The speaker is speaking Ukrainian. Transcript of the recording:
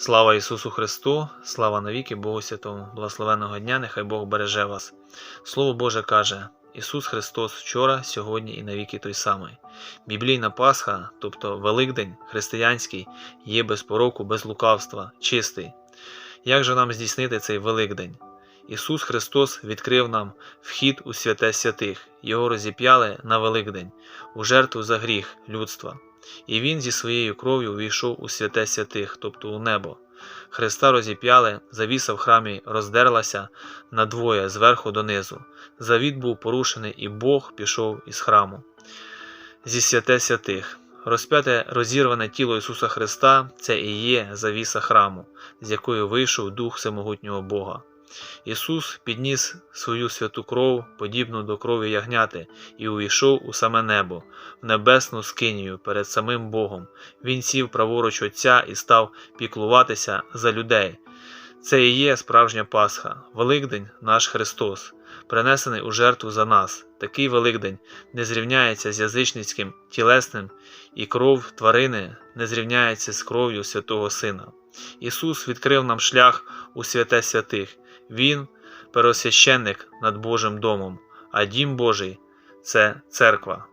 Слава Ісусу Христу, слава навіки Богу Святому, благословенного дня, нехай Бог береже вас. Слово Боже каже: Ісус Христос вчора, сьогодні і навіки той самий. Біблійна Пасха, тобто Великдень християнський, є без пороку, без лукавства, чистий. Як же нам здійснити цей Великдень? Ісус Христос відкрив нам вхід у святе святих, Його розіп'яли на Великдень, у жертву за гріх людства. І Він зі своєю кров'ю увійшов у святе святих, тобто у небо. Христа розіп'яли, завіса в храмі роздерлася надвоє зверху донизу. Завіт був порушений, і Бог пішов із храму. Зі святе святих. Розп'яте розірване тіло Ісуса Христа це і є завіса храму, з якою вийшов Дух Всемогутнього Бога. Ісус підніс свою святу кров, подібну до крові ягняти, і увійшов у саме небо, в небесну скинію перед самим Богом. Він сів праворуч Отця і став піклуватися за людей. Це і є справжня Пасха, Великдень наш Христос, принесений у жертву за нас. Такий Великдень не зрівняється з язичницьким тілесним, і кров тварини не зрівняється з кров'ю святого Сина. Ісус відкрив нам шлях у святе святих. Він первосвященник над Божим домом, а дім Божий це церква.